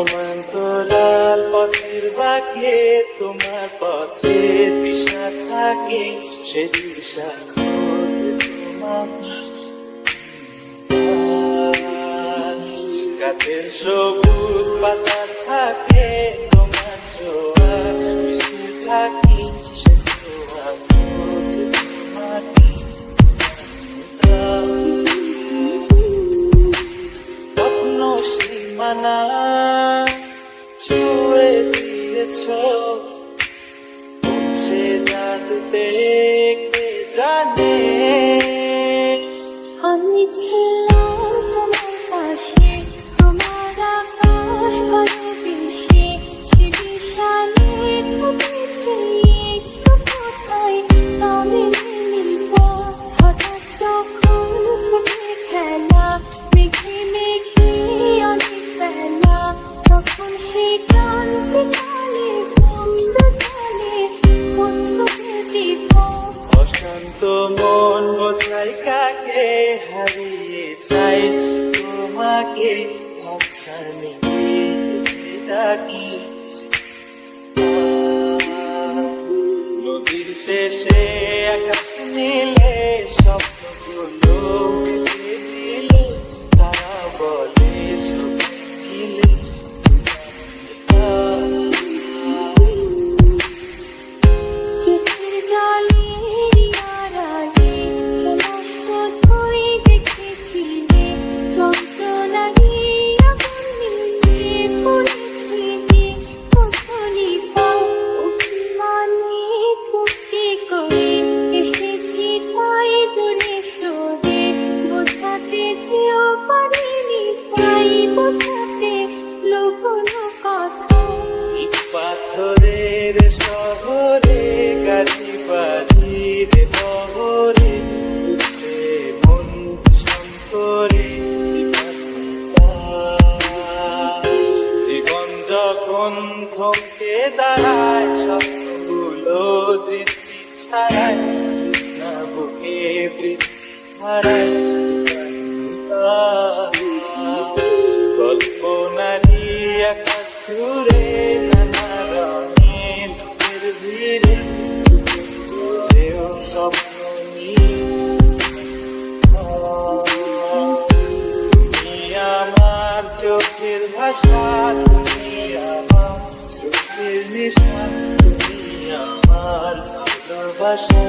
সমান্তরাল পথের বাকে, তোমার পথে দিশা থাকে, সে দিশা খোঁজে গাছের সবুজ পাতা থাকে তোমার ছোঁয়া মিশে থাকি, সে ছোঁয়া সীমানা তোমাকে আচ্ছা ডাকি নদীর শেষে বোঝাতে লুকোনো কথা পাথরের শহরে, গাড়ি বাড়ির বহরে উঠছে মন শঙ্করে, জীবন যখন থমকে দাঁড়ায়, স্বপ্নগুলো দৃষ্টি ছাড়ায় তৃষ্ণা বুকে বৃষ্টি হারায়। ভাষা তুমি আমার চোখের নেশা তুমি আমার ভালোবাসা।